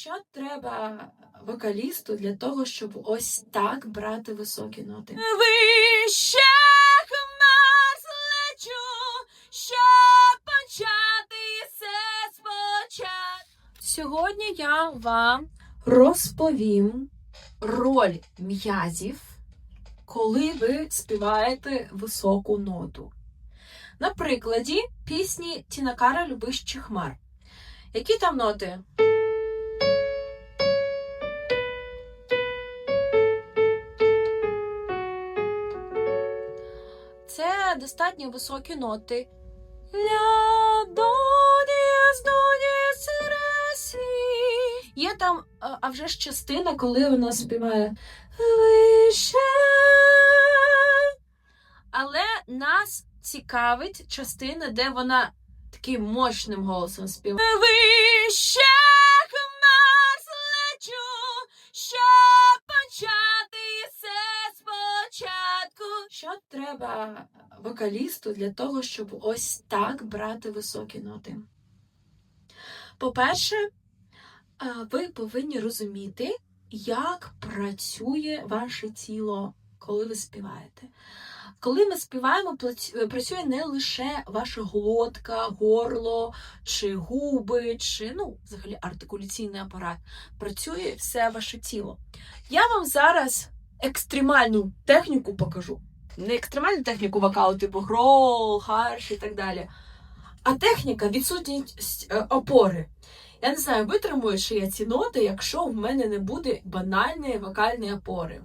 Що треба вокалісту для того, щоб ось так брати високі ноти? Вище хмар злечу, щоб почати все спочатку. Сьогодні я вам розповім роль м'язів, коли ви співаєте високу ноту. На прикладі пісні Тінакара Любище хмар. Які там ноти? Це достатньо високі ноти. Ля, до, дієс, до. Є там, а вже ж частина, коли вона співає вище. Але нас цікавить частина, де вона таким мощним голосом співає. Вище хмар щоб почати все спочатку. Що треба вокалісту для того, щоб ось так брати високі ноти? По-перше, ви повинні розуміти, як працює ваше тіло, коли ви співаєте. Коли ми співаємо, працює не лише ваша глотка, горло, чи губи, чи ну, взагалі артикуляційний апарат. Працює все ваше тіло. Я вам зараз екстремальну техніку покажу. Не екстремальну техніку вокалу, типу грол, харш і так далі. А техніка відсутність е, опори. Я не знаю, витримую, я ці ноти, якщо в мене не буде банальної вокальної опори.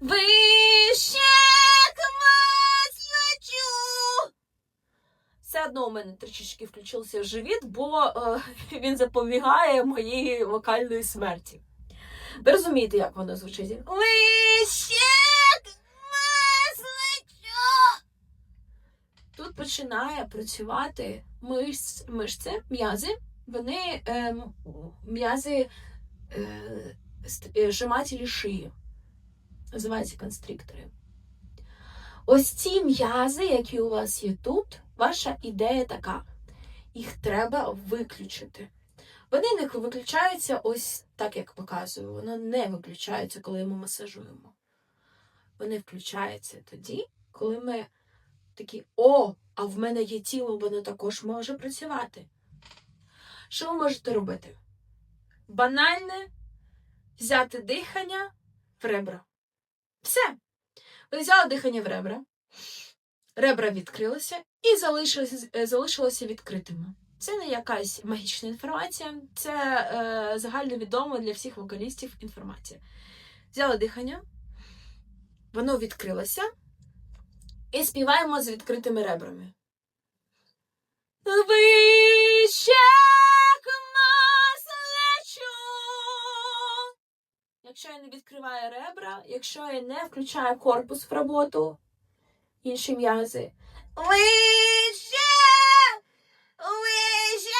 Вище злечу. Все одно у мене трішечки включився живіт, бо е, він запобігає моїй вокальної смерті. Ви розумієте, як воно звучить? Вище хмар злечу. Тут починає працювати миш, мишці, м'язи. Вони е, м'язи е, е, шиї. Називаються констриктори. Ось ці м'язи, які у вас є тут, ваша ідея така. Їх треба виключити. Вони не виключаються ось так, як показую. Воно не виключається, коли ми масажуємо. Вони включаються тоді, коли ми такі, о, а в мене є тіло, воно також може працювати. Що ви можете робити? Банальне взяти дихання в ребра. Все. Ви взяли дихання в ребра, ребра відкрилися і залишилися, е, залишилися відкритими. Це не якась магічна інформація, це е, загальновідома для всіх вокалістів інформація. Взяли дихання, воно відкрилося, і співаємо з відкритими ребрами. Вище хмар злечу. Якщо я не відкриваю ребра, якщо я не включаю корпус в роботу, інші м'язи. Вище, вище.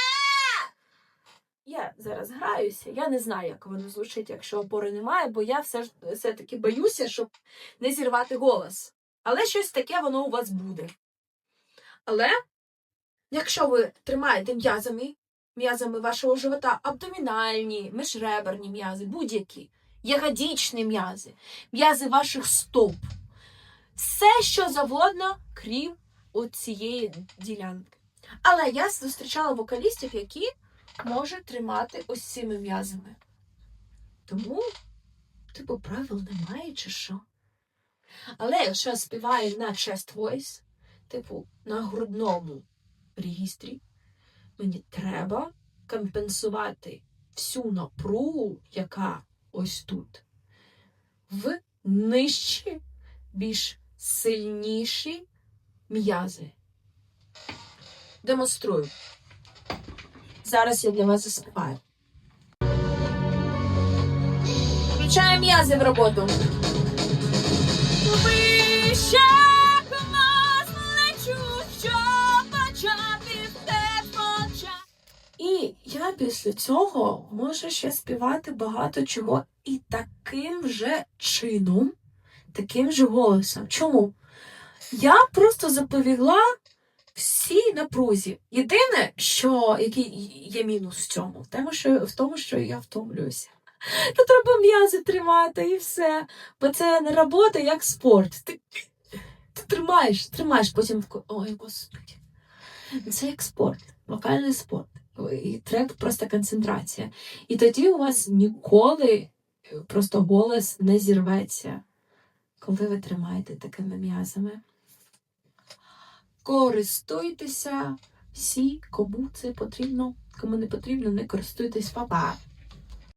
Я зараз граюся, я не знаю, як воно звучить, якщо опори немає, бо я все все-таки боюся, щоб не зірвати голос. Але щось таке воно у вас буде. Але якщо ви тримаєте м'язами, м'язами вашого живота, абдомінальні, міжреберні м'язи, будь-які, ягодічні м'язи, м'язи ваших стоп, все, що завгодно, крім оцієї ділянки. Але я зустрічала вокалістів, які може тримати ось цими м'язами. Тому, типу, правил немає чи що. Але якщо співаю на chest voice, типу на грудному регістрі, мені треба компенсувати всю напругу, яка ось тут, в нижчі, більш сильніші м'язи. Демонструю. Зараз я для вас заспіваю. Включаю м'язи в роботу. І я після цього можу ще співати багато чого і таким же чином, таким же голосом. Чому? Я просто заповігла всій напрузі. Єдине, що який є мінус в цьому, в тому, що, в тому, що я втомлююся. То треба м'язи тримати і все. Бо це не робота, як спорт. Ти, ти тримаєш, тримаєш, потім ой, господи. Це як спорт, вокальний спорт. І треба просто концентрація. І тоді у вас ніколи е, просто голос не зірветься, коли ви тримаєте такими м'язами. Користуйтеся всі, кому це потрібно, кому не потрібно, не користуйтесь, Па-па!